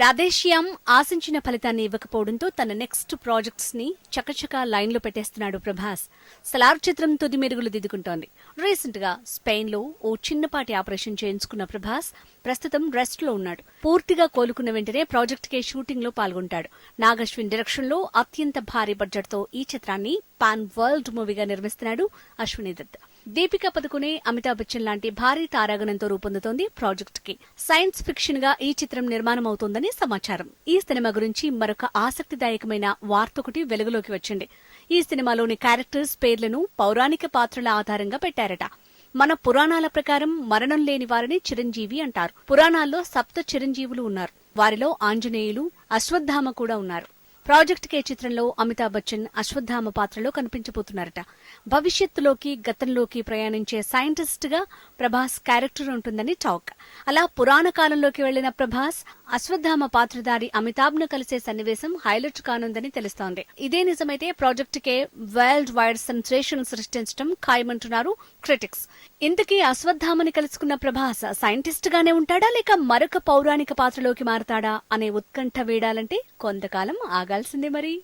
రాధేశ్యామ్ ఆశించిన ఫలితాన్ని ఇవ్వకపోవడంతో తన నెక్స్ట్ ప్రాజెక్ట్స్ని చకచకా లైన్లో పెట్టేస్తున్నాడు ప్రభాస్. సలార్ చిత్రం తుది మెరుగులు దిద్దుకుంటోంది. రీసెంట్గా స్పెయిన్లో ఓ చిన్నపాటి ఆపరేషన్ చేయించుకున్న ప్రభాస్ ప్రస్తుతం రెస్ట్లో ఉన్నాడు. పూర్తిగా కోలుకున్న వెంటనే ప్రాజెక్ట్ కే షూటింగ్లో పాల్గొంటాడు. నాగశ్విన్ డైరెక్షన్లో అత్యంత భారీ బడ్జెట్తో ఈ చిత్రాన్ని పాన్ వరల్డ్ మూవీగా నిర్మిస్తున్నాడు అశ్విని దత్. దీపికా పదుకునే అమితాబ్ బచ్చన్ లాంటి భారీ తారాగణంతో రూపొందుతోంది ప్రాజెక్ట్కి సైన్స్ ఫిక్షన్గా ఈ చిత్రం నిర్మాణం అవుతోందని సమాచారం. ఈ సినిమా గురించి మరొక ఆసక్తిదాయకమైన వార్త ఒకటి వెలుగులోకి వచ్చింది. ఈ సినిమాలోని క్యారెక్టర్స్ పేర్లను పౌరాణిక పాత్రల ఆధారంగా పెట్టారట. మన పురాణాల ప్రకారం మరణం లేని వారిని చిరంజీవి అంటారు. పురాణాల్లో సప్త చిరంజీవులు ఉన్నారు. వారిలో ఆంజనేయులు అశ్వత్థామ కూడా ఉన్నారు. ప్రాజెక్ట్ కే చిత్రంలో అమితాబ్ బచ్చన్ అశ్వత్థామ పాత్రలో కనిపించబోతున్నారట. భవిష్యత్తులోకి గతంలోకి ప్రయాణించే సైంటిస్ట్గా ప్రభాస్ క్యారెక్టర్ ఉంటుందని టాక్. అలా పురాణ కాలంలోకి వెళ్ళిన ప్రభాస్ అశ్వత్థామ పాత్రధారి అమితాబ్ను కలిసే సన్నివేశం హైలైట్ కానుందని తెలుస్తోంది. ఇదే నిజమైతే project K world wide sensation సృష్టించడం ఖాయమంటున్నారు క్రిటిక్స్. ఇంతకీ అశ్వత్థామని కలుసుకున్న ప్రభాస్ సైంటిస్ట్ గానే ఉంటాడా లేక మరొక పౌరాణిక పాత్రలోకి మారతాడా అనే ఉత్కంఠ వేడాలంటే కొంతకాలం ఆగ ఆగాల్సిందే మరి.